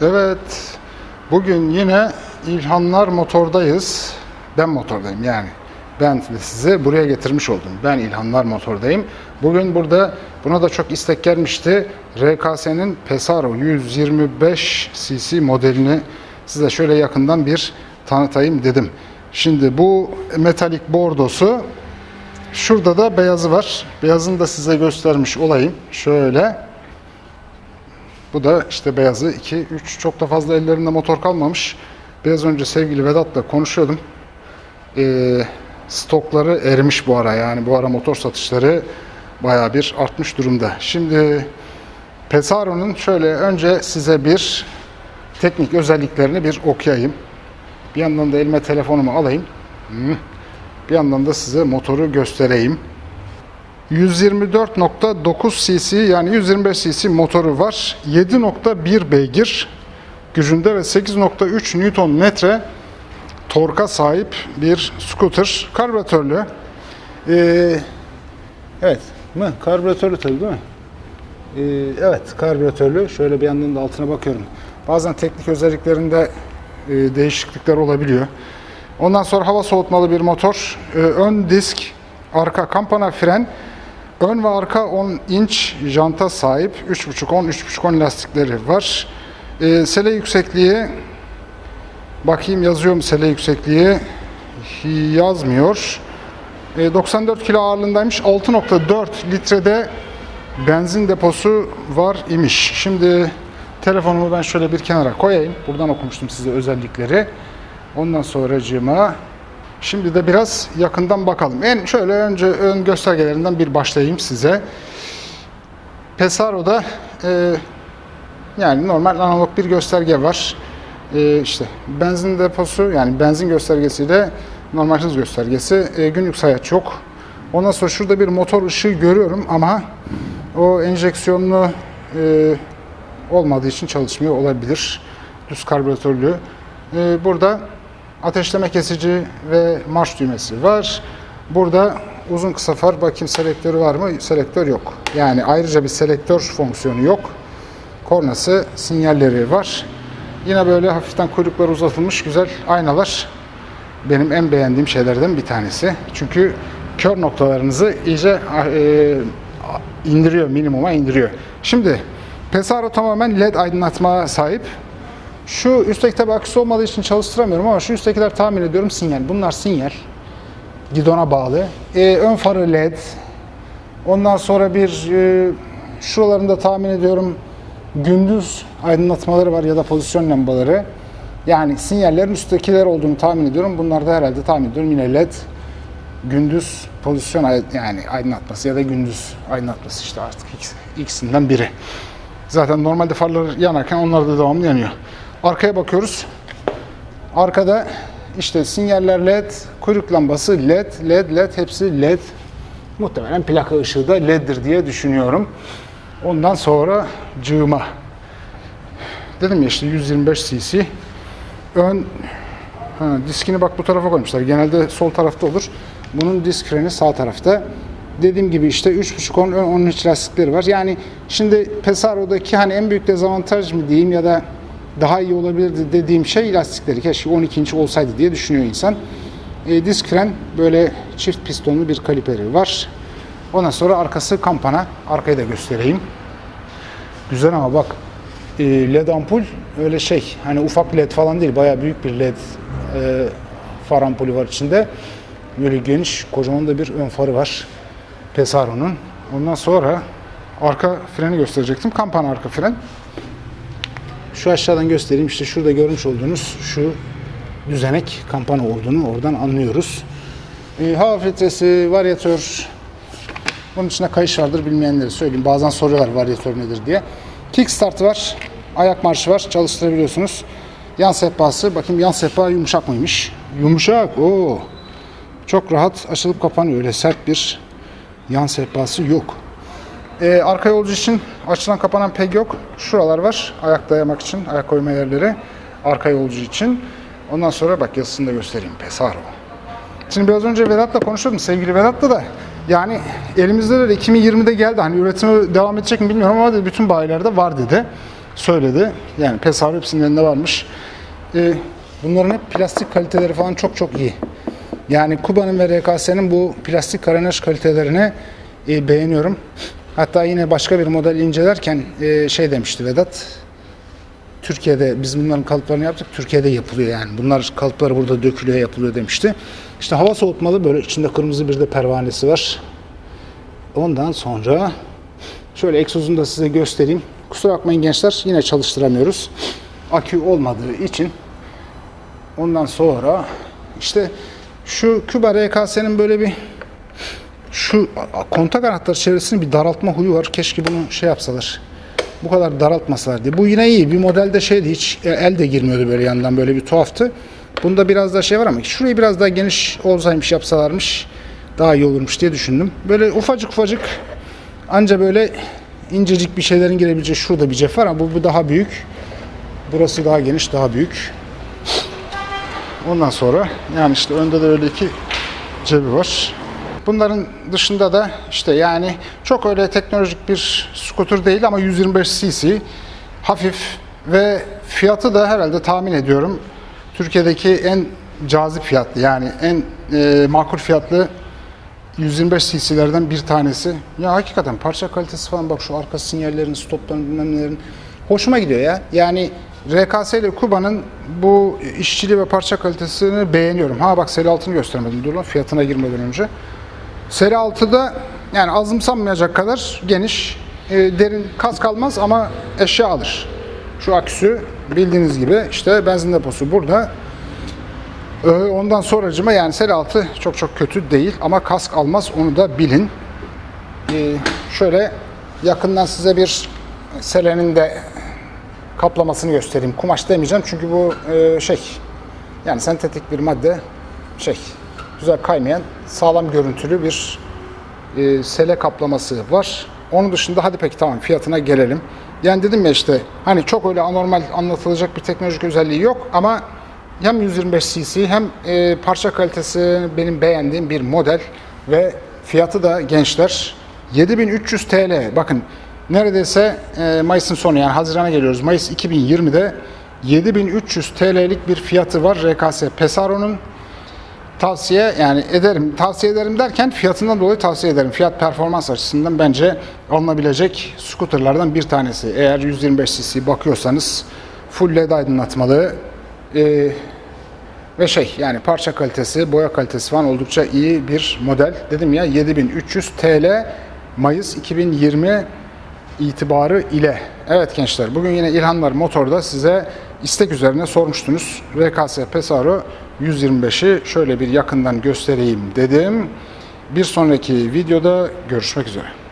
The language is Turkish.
Evet, bugün yine İlhanlar Motor'dayız. Ben motordayım yani. Ben sizi buraya getirmiş oldum. Ben İlhanlar Motor'dayım. Bugün burada buna da çok istek gelmişti. RKS'nin Pesaro 125 cc modelini size şöyle yakından bir tanıtayım dedim. Şimdi bu metalik bordosu Şurada da beyazı var. Beyazını da size göstermiş olayım. Şöyle. Bu da işte beyazı 2, 3 çok da fazla ellerinde motor kalmamış. Biraz önce sevgili Vedat'la konuşuyordum. Ee, stokları erimiş bu ara yani bu ara motor satışları bayağı bir artmış durumda. Şimdi Pesaro'nun şöyle önce size bir teknik özelliklerini bir okuyayım. Bir yandan da elime telefonumu alayım. Bir yandan da size motoru göstereyim. 124.9 cc yani 125 cc motoru var. 7.1 beygir gücünde ve 8.3 Newton metre torka sahip bir scooter. Karbüratörlü. Ee, evet. Mi? Karbüratörlü tabii değil mi? Ee, evet karbüratörlü. Şöyle bir yandan da altına bakıyorum. Bazen teknik özelliklerinde e, değişiklikler olabiliyor. Ondan sonra hava soğutmalı bir motor. Ee, ön disk, arka kampana fren, ön ve arka 10 inç janta sahip. 3.5-10, 3.5-10 lastikleri var. Ee, sele yüksekliği bakayım yazıyor mu sele yüksekliği? Yazmıyor. Ee, 94 kilo ağırlığındaymış. 6.4 litrede benzin deposu var imiş. Şimdi telefonumu ben şöyle bir kenara koyayım. Buradan okumuştum size özellikleri. Ondan sonracığıma şimdi de biraz yakından bakalım. En şöyle önce ön göstergelerinden bir başlayayım size. Pesaro'da e, yani normal analog bir gösterge var. E, işte benzin deposu yani benzin göstergesiyle normal hız göstergesi. E, günlük sayaç yok. Ondan sonra şurada bir motor ışığı görüyorum ama o enjeksiyonlu e, olmadığı için çalışmıyor olabilir. Düz karbüratörlü. E, burada ateşleme kesici ve marş düğmesi var. Burada uzun kısa far bakayım selektörü var mı? Selektör yok. Yani ayrıca bir selektör fonksiyonu yok. Kornası sinyalleri var. Yine böyle hafiften kuyruklar uzatılmış güzel aynalar. Benim en beğendiğim şeylerden bir tanesi. Çünkü kör noktalarınızı iyice e, indiriyor, minimuma indiriyor. Şimdi Pesaro tamamen LED aydınlatma sahip. Şu üstteki tabi aküsü olmadığı için çalıştıramıyorum ama şu üsttekiler tahmin ediyorum sinyal. Bunlar sinyal. Gidona bağlı. Ee, ön farı led. Ondan sonra bir e, şuralarında tahmin ediyorum gündüz aydınlatmaları var ya da pozisyon lambaları. Yani sinyallerin üsttekiler olduğunu tahmin ediyorum. Bunlar da herhalde tahmin ediyorum yine led. Gündüz pozisyon yani aydınlatması ya da gündüz aydınlatması işte artık ikisi- ikisinden biri. Zaten normalde farlar yanarken onlar da devamlı yanıyor. Arkaya bakıyoruz. Arkada işte sinyaller led, kuyruk lambası led, led, led hepsi led. Muhtemelen plaka ışığı da leddir diye düşünüyorum. Ondan sonra cığıma. Dedim ya işte 125 cc. Ön ha, diskini bak bu tarafa koymuşlar. Genelde sol tarafta olur. Bunun disk freni sağ tarafta. Dediğim gibi işte 3.5 10 ön 13 lastikleri var. Yani şimdi Pesaro'daki hani en büyük dezavantaj mı diyeyim ya da daha iyi olabilirdi dediğim şey lastikleri. Keşke 12 inç olsaydı diye düşünüyor insan. E, disk fren böyle çift pistonlu bir kaliperi var. Ondan sonra arkası kampana. Arkayı da göstereyim. Güzel ama bak e, led ampul öyle şey hani ufak led falan değil bayağı büyük bir led e, far ampulü var içinde. Böyle geniş kocaman da bir ön farı var Pesaro'nun. Ondan sonra arka freni gösterecektim. Kampana arka fren. Şu aşağıdan göstereyim. İşte şurada görmüş olduğunuz şu düzenek kampana olduğunu oradan anlıyoruz. E, hava filtresi, varyatör, bunun içinde kayış vardır bilmeyenleri söyleyeyim. Bazen soruyorlar varyatör nedir diye. Kickstart var. Ayak marşı var. Çalıştırabiliyorsunuz. Yan sehpası. Bakayım yan sehpa yumuşak mıymış? Yumuşak. Oo. Çok rahat açılıp kapanıyor. Öyle sert bir yan sehpası yok. Ee, arka yolcu için açılan kapanan peg yok. Şuralar var. Ayak dayamak için. Ayak koyma yerleri. Arka yolcu için. Ondan sonra bak yazısını da göstereyim. Pesaro. Şimdi biraz önce Vedat'la konuşuyordum. Sevgili Vedat'la da yani elimizde de 2020'de geldi. Hani üretimi devam edecek mi bilmiyorum ama dedi, bütün bayilerde var dedi. söyledi. Yani Pesaro hepsinin elinde varmış. Ee, bunların hep plastik kaliteleri falan çok çok iyi. Yani Kuba'nın ve RKS'nin bu plastik karenaj kalitelerini e, beğeniyorum. Hatta yine başka bir model incelerken e, şey demişti Vedat. Türkiye'de biz bunların kalıplarını yaptık. Türkiye'de yapılıyor yani. Bunlar kalıpları burada dökülüyor, yapılıyor demişti. İşte hava soğutmalı böyle içinde kırmızı bir de pervanesi var. Ondan sonra şöyle egzozunu da size göstereyim. Kusura bakmayın gençler yine çalıştıramıyoruz. Akü olmadığı için. Ondan sonra işte şu Küba RKS'nin böyle bir şu kontak anahtarı çevresinin bir daraltma huyu var. Keşke bunu şey yapsalar. Bu kadar daraltmasalar diye. Bu yine iyi. Bir modelde şeydi hiç el de girmiyordu böyle yandan böyle bir tuhaftı. Bunda biraz daha şey var ama şurayı biraz daha geniş olsaymış yapsalarmış daha iyi olurmuş diye düşündüm. Böyle ufacık ufacık anca böyle incecik bir şeylerin girebileceği şurada bir cep var ama bu, bu daha büyük. Burası daha geniş, daha büyük. Ondan sonra yani işte önde de öyle iki cebi var. Bunların dışında da işte yani çok öyle teknolojik bir scooter değil ama 125 cc hafif ve fiyatı da herhalde tahmin ediyorum Türkiye'deki en cazip fiyatlı yani en e, makul fiyatlı 125 cc'lerden bir tanesi. Ya hakikaten parça kalitesi falan bak şu arka sinyallerin, stopların bilmem hoşuma gidiyor ya. Yani RKS ile Kuba'nın bu işçiliği ve parça kalitesini beğeniyorum. Ha bak seri altını göstermedim dur lan fiyatına girmeden önce. Seri 6'da yani azımsanmayacak kadar geniş, e, derin kas kalmaz ama eşya alır. Şu aküsü bildiğiniz gibi işte benzin deposu burada. Ee, Ondan sonracıma yani seri altı çok çok kötü değil ama kask almaz onu da bilin. Ee, şöyle yakından size bir selenin de kaplamasını göstereyim. Kumaş demeyeceğim çünkü bu e, şey yani sentetik bir madde şey güzel kaymayan sağlam görüntülü bir e, sele kaplaması var. Onun dışında hadi peki tamam fiyatına gelelim. Yani dedim ya işte hani çok öyle anormal anlatılacak bir teknolojik özelliği yok ama hem 125 cc hem e, parça kalitesi benim beğendiğim bir model ve fiyatı da gençler 7300 TL. Bakın neredeyse e, Mayıs'ın sonu yani Haziran'a geliyoruz. Mayıs 2020'de 7300 TL'lik bir fiyatı var RKS Pesaro'nun tavsiye yani ederim. Tavsiye ederim derken fiyatından dolayı tavsiye ederim. Fiyat performans açısından bence alınabilecek scooterlardan bir tanesi. Eğer 125 cc bakıyorsanız full led aydınlatmalı ee, ve şey yani parça kalitesi, boya kalitesi falan oldukça iyi bir model. Dedim ya 7300 TL Mayıs 2020 itibarı ile. Evet gençler bugün yine İlhanlar Motor'da size istek üzerine sormuştunuz. RKS Pesaro 125'i şöyle bir yakından göstereyim dedim. Bir sonraki videoda görüşmek üzere.